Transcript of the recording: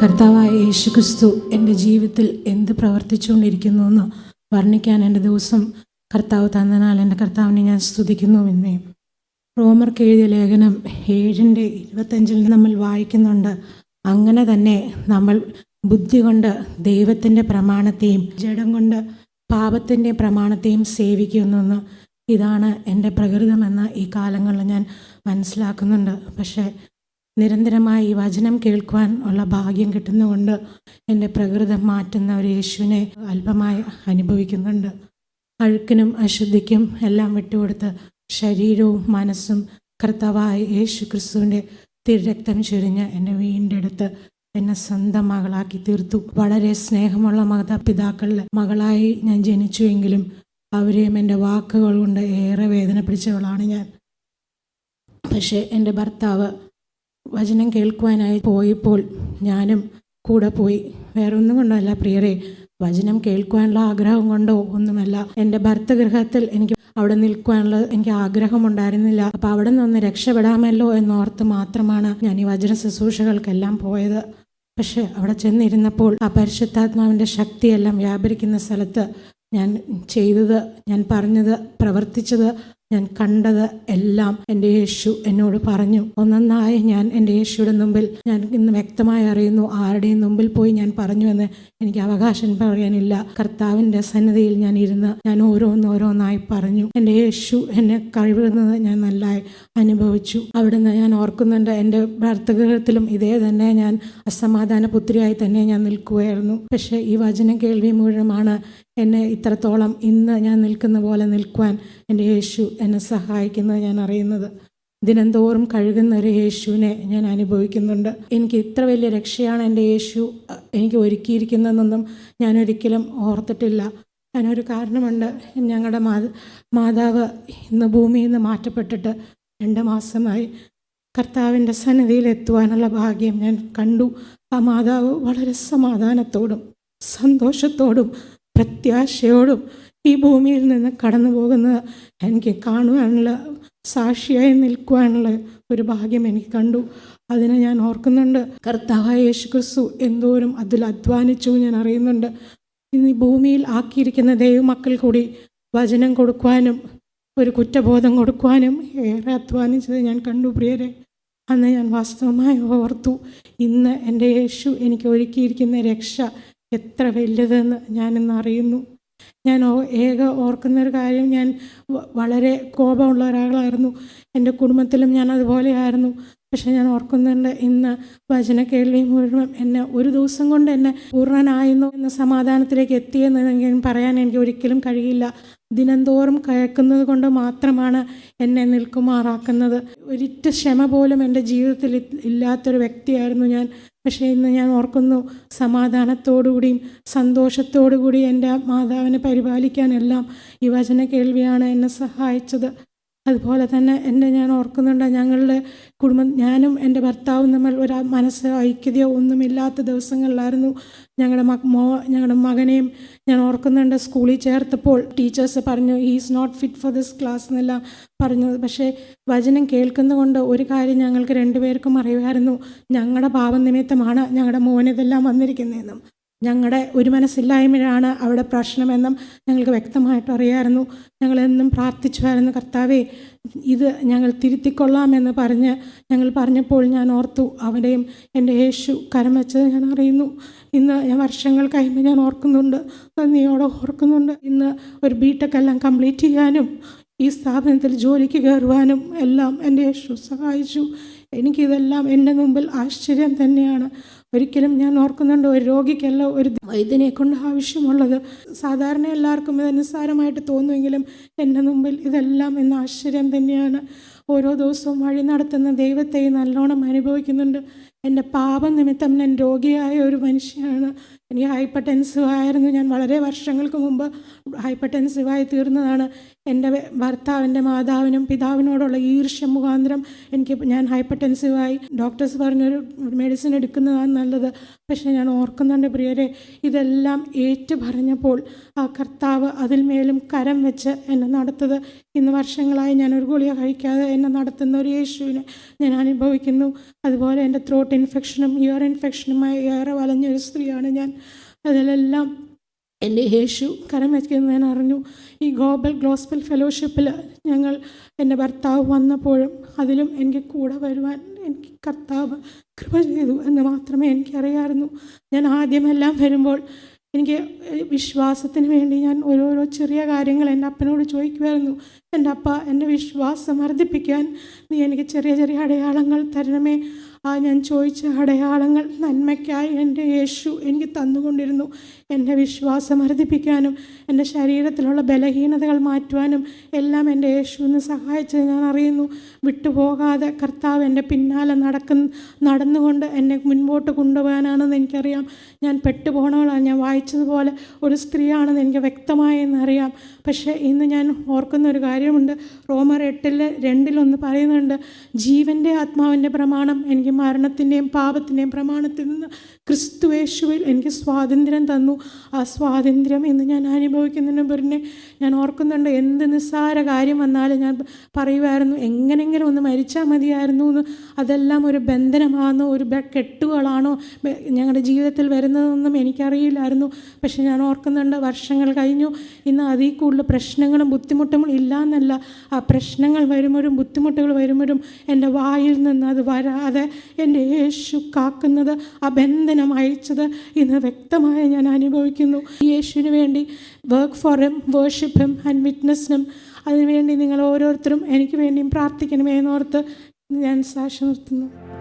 കർത്താവായ യേശുക്രിസ്തു എന്റെ ജീവിതത്തിൽ എന്ത് പ്രവർത്തിച്ചുകൊണ്ടിരിക്കുന്നു എന്ന് വർണിക്കാൻ എന്റെ ദിവസം കർത്താവ് തന്നതിനാൽ എന്റെ കർത്താവിനെ ഞാൻ സ്തുതിക്കുന്നു എന്നേ റോമർക്ക് എഴുതിയ ലേഖനം ഏഴിന്റെ ഇരുപത്തഞ്ചിൽ നമ്മൾ വായിക്കുന്നുണ്ട്. അങ്ങനെ തന്നെ നമ്മൾ ബുദ്ധി കൊണ്ട് ദൈവത്തിന്റെ പ്രമാണത്തെയും ജഡം കൊണ്ട് പാപത്തിന്റെ പ്രമാണത്തെയും സേവിക്കുന്നെന്ന് ഇതാണ് എന്റെ പ്രകൃതമെന്ന് ഈ കാലങ്ങളിൽ ഞാൻ മനസ്സിലാക്കുന്നുണ്ട്. പക്ഷേ നിരന്തരമായി ഈ വചനം കേൾക്കുവാൻ ഉള്ള ഭാഗ്യം കിട്ടുന്നതുകൊണ്ട് എന്റെ പ്രകൃതം മാറ്റുന്ന ഒരു യേശുവിനെ അല്പമായി അനുഭവിക്കുന്നുണ്ട്. അഴുക്കിനും അശുദ്ധിക്കും എല്ലാം വിട്ടുകൊടുത്ത് ശരീരവും മനസ്സും കർത്താവായ യേശു ക്രിസ്തുവിന്റെ തിരക്തം ചൊരിഞ്ഞ് എന്നെ വീണ്ടെടുത്ത് എന്നെ സ്വന്തം മകളാക്കി തീർത്തു. വളരെ സ്നേഹമുള്ള മാതാപിതാക്കളുടെ മകളായി ഞാൻ ജനിച്ചുവെങ്കിലും അവരെയും എന്റെ വാക്കുകൾ കൊണ്ട് ഏറെ വേദന പിടിച്ചവളാണ് ഞാൻ. പക്ഷേ എന്റെ ഭർത്താവ് വചനം കേൾക്കുവാനായി പോയപ്പോൾ ഞാനും കൂടെ പോയി. വേറെ ഒന്നും കൊണ്ടല്ല പ്രിയരെ വചനം കേൾക്കുവാനുള്ള ആഗ്രഹം കൊണ്ടോ ഒന്നുമല്ല. എന്റെ ഭർത്തഗൃഹത്തിൽ എനിക്ക് അവിടെ നിൽക്കുവാനുള്ള എനിക്ക് ആഗ്രഹമുണ്ടായിരുന്നില്ല. അപ്പം അവിടെ നിന്ന് രക്ഷപ്പെടാമല്ലോ എന്നോർത്ത് മാത്രമാണ് ഞാൻ ഈ വചന ശുശ്രൂഷകൾക്കെല്ലാം പോയത്. പക്ഷേ അവിടെ ചെന്നിരുന്നപ്പോൾ ആ പരിശുദ്ധാത്മാവിന്റെ ശക്തിയെല്ലാം വ്യാപരിക്കുന്ന സ്ഥലത്ത് ഞാൻ ചെയ്തത് ഞാൻ പറഞ്ഞത് പ്രവർത്തിച്ചത് ഞാൻ കണ്ടത് എല്ലാം എന്റെ യേശു എന്നോട് പറഞ്ഞു. ഒന്നൊന്നായി ഞാൻ എന്റെ യേശുയുടെ മുമ്പിൽ ഞാൻ ഇന്ന് വ്യക്തമായി അറിയുന്നു ആരുടെയും മുമ്പിൽ പോയി ഞാൻ പറഞ്ഞു പറഞ്ഞുവെന്ന് എനിക്ക് അവകാശം പറയാനില്ല. കർത്താവിന്റെ സന്നിധിയിൽ ഞാൻ ഇരുന്ന് ഞാൻ ഓരോന്നോരോന്നായി പറഞ്ഞു. എന്റെ യേശു എന്നെ കഴിവുന്നത് ഞാൻ നല്ലതായി അനുഭവിച്ചു. അവിടുന്ന് ഞാൻ ഓർക്കുന്നുണ്ട് എന്റെ ഭർത്തഗൃഹത്തിലും ഇതേ തന്നെ ഞാൻ അസമാധാന പുത്രിയായി തന്നെ ഞാൻ നിൽക്കുകയായിരുന്നു പക്ഷേ ഈ വചനം കേൾവി മുഴുവനാണ് എന്നെ ഇത്രത്തോളം ഇന്ന് ഞാൻ നിൽക്കുന്ന പോലെ നിൽക്കുവാൻ എന്റെ യേശു എന്നെ സഹായിക്കുന്നത് ഞാൻ അറിയുന്നത്. ദിനംതോറും കഴുകുന്ന ഒരു യേശുവിനെ ഞാൻ അനുഭവിക്കുന്നുണ്ട്. എനിക്ക് ഇത്ര വലിയ രക്ഷയാണ് എന്റെ യേശു എനിക്ക് ഒരുക്കിയിരിക്കുന്നതെന്നൊന്നും ഞാൻ ഒരിക്കലും ഓർത്തിട്ടില്ല. അതിനൊരു കാരണമുണ്ട്. ഞങ്ങളുടെ മാ മാതാവ് ഇന്ന് ഭൂമിയിൽ നിന്ന് മാറ്റപ്പെട്ടിട്ട് രണ്ട് മാസമായി കർത്താവിന്റെ സന്നിധിയിൽ എത്തുവാനുള്ള ഭാഗ്യം ഞാൻ കണ്ടു. ആ മാതാവ് വളരെ സമാധാനത്തോടും സന്തോഷത്തോടും പ്രത്യാശയോടും ഈ ഭൂമിയിൽ നിന്ന് കടന്നു പോകുന്നത് എനിക്ക് കാണുവാനുള്ള സാക്ഷിയായി നിൽക്കുവാനുള്ള ഒരു ഭാഗ്യം എനിക്ക് കണ്ടു. അതിനെ ഞാൻ ഓർക്കുന്നുണ്ട്. കർത്താവായ യേശു ക്രിസ്തു എന്തോരം അതിൽ അധ്വാനിച്ചു ഞാൻ അറിയുന്നുണ്ട്. ഇന്ന് ഈ ഭൂമിയിൽ ആക്കിയിരിക്കുന്ന ദൈവമക്കൾ കൂടി വചനം കൊടുക്കുവാനും ഒരു കുറ്റബോധം കൊടുക്കുവാനും ഏറെ അധ്വാനിച്ചത് ഞാൻ കണ്ടു പ്രിയരെ. അന്ന് ഞാൻ വാസ്തവമായി ഓർത്തു ഇന്ന് എന്റെ യേശു എനിക്ക് ഒരുക്കിയിരിക്കുന്ന രക്ഷ എത്ര വലുതെന്ന് ഞാനിന്ന് അറിയുന്നു. ഞാൻ ഏക ഓർക്കുന്ന ഒരു കാര്യം ഞാൻ വളരെ കോപമുള്ള ഒരാളായിരുന്നു. എന്റെ കുടുംബത്തിലും ഞാൻ അതുപോലെ ആയിരുന്നു പക്ഷേ ഞാൻ ഓർക്കുന്നുണ്ട് ഇന്ന് വചന കേൾവി മുഴുവൻ എന്നെ ഒരു ദിവസം കൊണ്ട് എന്നെ പൂർണനായിരുന്നു എന്ന സമാധാനത്തിലേക്ക് എത്തിയെന്ന് പറയാൻ എനിക്ക് ഒരിക്കലും കഴിയില്ല. ദിനംതോറും കേൾക്കുന്നത് കൊണ്ട് മാത്രമാണ് എന്നെ നിൽക്കുമാറാക്കുന്നത്. ഒരിറ്റ ക്ഷമ പോലും എന്റെ ജീവിതത്തിൽ ഇല്ലാത്തൊരു വ്യക്തിയായിരുന്നു ഞാൻ. പക്ഷേ ഇന്ന് ഞാൻ ഓർക്കുന്നു സമാധാനത്തോടുകൂടിയും സന്തോഷത്തോടുകൂടി എന്റെ മാതാവിനെ പരിപാലിക്കാനെല്ലാം ഈ വചന കേൾവിയാണ് എന്നെ സഹായിച്ചത്. അതുപോലെ തന്നെ എന്റെ ഞാൻ ഓർക്കുന്നുണ്ട് ഞങ്ങളുടെ കുടുംബം ഞാനും എന്റെ ഭർത്താവും തമ്മിൽ ഒരു മനസ്സ് ഐക്യതയോ ഒന്നുമില്ലാത്ത ദിവസങ്ങളിലായിരുന്നു ഞങ്ങളുടെ മോ ഞങ്ങളുടെ മകനെയും ഞാൻ ഓർക്കുന്നുണ്ട് സ്കൂളിൽ ചേർത്തപ്പോൾ ടീച്ചേഴ്സ് പറഞ്ഞു he is not fit for this class എന്നെല്ലാം പറഞ്ഞത് പക്ഷേ വചനം കേൾക്കുന്നതുകൊണ്ട് ഒരു കാര്യം ഞങ്ങൾക്ക് രണ്ടുപേർക്കും അറിയുമായിരുന്നു ഞങ്ങളുടെ പാപനിമിത്തമാണ് ഞങ്ങളുടെ മോനിതെല്ലാം വന്നിരിക്കുന്നതെന്നും. ഞങ്ങളുടെ ഒരു മനസ്സില്ലായ്മയാണ് അവിടെ പ്രശ്നമെന്നും ഞങ്ങൾക്ക് വ്യക്തമായിട്ട് അറിയാമായിരുന്നു ഞങ്ങളെന്നും പ്രാർത്ഥിച്ചുമായിരുന്നു കർത്താവേ ഇത് ഞങ്ങൾ തിരുത്തിക്കൊള്ളാമെന്ന് പറഞ്ഞ് ഞങ്ങൾ പറഞ്ഞപ്പോൾ ഞാൻ ഓർത്തു അവിടെയും എന്റെ യേശു കരം വെച്ചത് ഞാൻ അറിയുന്നു. ഇന്ന് ഞാൻ വർഷങ്ങൾ കഴിയുമ്പോൾ ഞാൻ ഓർക്കുന്നുണ്ട് നന്ദിയോടെ ഓർക്കുന്നുണ്ട്. ഇന്ന് ഒരു ബിടെക് എല്ലാം കംപ്ലീറ്റ് ചെയ്യാനും ഈ സ്ഥാപനത്തിൽ ജോലിക്ക് കയറുവാനും എല്ലാം എന്റെ യേശു സഹായിച്ചു. എനിക്കിതെല്ലാം എന്റെ മുമ്പിൽ ആശ്ചര്യം തന്നെയാണ്. ഒരിക്കലും ഞാൻ ഓർക്കുന്നുണ്ട് ഒരു രോഗിക്കല്ല ഒരു വൈദ്യനെ കൊണ്ട് ആവശ്യമുള്ളത്. സാധാരണ എല്ലാവർക്കും ഇത് നിസ്സാരമായിട്ട് തോന്നുമെങ്കിലും എന്റെ മുമ്പിൽ ഇതെല്ലാം എന്ന ആശ്ചര്യം തന്നെയാണ്. ഓരോ ദിവസവും വഴി നടത്തുന്ന ദൈവത്തെ നല്ലോണം അനുഭവിക്കുന്നുണ്ട്. എന്റെ പാപം നിമിത്തം ഞാൻ രോഗിയായ ഒരു മനുഷ്യനാണ്. എനിക്ക് ഹൈപ്പർ ടെൻസീവ് ആയിരുന്നു ഞാൻ വളരെ വർഷങ്ങൾക്ക് മുമ്പ് ഹൈപ്പർ ടെൻസീവായി തീർന്നതാണ്. എന്റെ ഭർത്താവിന്റെ മാതാവിനും പിതാവിനോടുള്ള ഈർഷ്യ മുഖാന്തരം എനിക്ക് ഞാൻ ഹൈപ്പർ ടെൻസീവായി ഡോക്ടേഴ്സ് പറഞ്ഞൊരു മെഡിസിൻ എടുക്കുന്നതാണ് നല്ലത്. പക്ഷേ ഞാൻ ഓർക്കുന്നുണ്ട് പ്രിയരെ ഇതെല്ലാം ഏറ്റു പറഞ്ഞപ്പോൾ ആ കർത്താവ് അതിൽ മേലും കരം വെച്ച് എന്നെ നടത്തത് ഇന്ന് വർഷങ്ങളായി ഞാൻ ഒരു ഗുളിക കഴിക്കാതെ എന്നെ നടത്തുന്ന ഒരു യേശുവിനെ ഞാൻ അനുഭവിക്കുന്നു. അതുപോലെ എന്റെ ത്രോട്ട് ഇൻഫെക്ഷനും ഇയർ ഇൻഫെക്ഷനുമായി ഏറെ വലഞ്ഞൊരു സ്ത്രീയാണ് ഞാൻ. അതിലെല്ലാം എന്റെ യേശു കരം വയ്ക്കുന്നത് ഞാൻ അറിഞ്ഞു. ഈ ഗ്ലോബൽ ഗ്ലോസ്ബൽ ഫെലോഷിപ്പിൽ ഞങ്ങൾ എന്റെ ഭർത്താവ് വന്നപ്പോഴും അതിലും എനിക്ക് കൂടെ വരുവാൻ എനിക്ക് കർത്താവ് കൃപ ചെയ്തു എന്ന് മാത്രമേ എനിക്കറിയാമായിരുന്നു. ഞാൻ ആദ്യമെല്ലാം വരുമ്പോൾ എനിക്ക് വിശ്വാസത്തിന് വേണ്ടി ഞാൻ ഓരോരോ ചെറിയ കാര്യങ്ങൾ എന്റെ അപ്പനോട് ചോദിക്കുമായിരുന്നു. എന്റെ അപ്പ എന്റെ വിശ്വാസം വർദ്ധിപ്പിക്കാൻ നീ എനിക്ക് ചെറിയ ചെറിയ അടയാളങ്ങൾ തരണമേ. ആ ഞാൻ ചോദിച്ച അടയാളങ്ങൾ നന്മയ്ക്കായി എന്റെ യേശു എനിക്ക് തന്നുകൊണ്ടിരുന്നു. എന്റെ വിശ്വാസം വർദ്ധിപ്പിക്കാനും എന്റെ ശരീരത്തിലുള്ള ബലഹീനതകൾ മാറ്റുവാനും എല്ലാം എന്റെ യേശു എന്ന് സഹായിച്ചത് ഞാൻ അറിയുന്നു. വിട്ടുപോകാതെ കർത്താവ് എന്റെ പിന്നാലെ നടക്കുന്ന നടന്നുകൊണ്ട് എന്നെ മുൻപോട്ട് കൊണ്ടുപോകാനാണെന്ന് എനിക്കറിയാം. ഞാൻ പെട്ടുപോകണവളാണ് ഞാൻ വായിച്ചതുപോലെ ഒരു സ്ത്രീയാണെന്ന് എനിക്ക് വ്യക്തമായെന്ന് അറിയാം. പക്ഷേ ഇന്ന് ഞാൻ ഓർക്കുന്ന ഒരു കാര്യമുണ്ട്. റോമർ എട്ടിൽ രണ്ടിലൊന്ന് പറയുന്നുണ്ട് ജീവന്റെ ആത്മാവിന്റെ പ്രമാണം എനിക്ക് മരണത്തിന്റെയും പാപത്തിന്റെയും പ്രമാണത്തിൽ നിന്ന് ക്രിസ്തുവേശുവിൽ എനിക്ക് സ്വാതന്ത്ര്യം തന്നു. ആ സ്വാതന്ത്ര്യം എന്ന് ഞാൻ അനുഭവിക്കുന്നതിന് പിന്നെ ഞാൻ ഓർക്കുന്നുണ്ട്. എന്ത് നിസ്സാര കാര്യം വന്നാലും ഞാൻ പറയുമായിരുന്നു എങ്ങനെങ്കിലും ഒന്ന് മരിച്ചാൽ മതിയായിരുന്നു എന്ന്. അതെല്ലാം ഒരു ബന്ധനമാണെന്നോ ഒരു കെട്ടുകളാണോ? ഞങ്ങളുടെ ജീവിതത്തിൽ വരുന്നതെന്നും എനിക്കറിയില്ലായിരുന്നു. പക്ഷെ ഞാൻ ഓർക്കുന്നുണ്ട് വർഷങ്ങൾ കഴിഞ്ഞു. ഇന്ന് അതിൽ കൂടുതൽ പ്രശ്നങ്ങളും ബുദ്ധിമുട്ടുകളും ഇല്ല എന്നല്ല ആ പ്രശ്നങ്ങൾ വരുമ്പോഴും ബുദ്ധിമുട്ടുകൾ വരുമ്പോഴും എന്റെ വായിൽ നിന്ന് അത് വരാതെ എന്റെ യേശു കാക്കുന്നത് ആ ബന്ധനം അയച്ചത് ഇന്ന് വ്യക്തമായി ഞാൻ അനുഭവിക്കുന്നു. യേശുവിന് വേണ്ടി work for him worship him and വിറ്റ്നസ്സിനും അതിനുവേണ്ടി നിങ്ങൾ ഓരോരുത്തരും എനിക്ക് വേണ്ടിയും പ്രാർത്ഥിക്കണമേ എന്നോർത്ത് ഞാൻ സാക്ഷി നിർത്തുന്നു.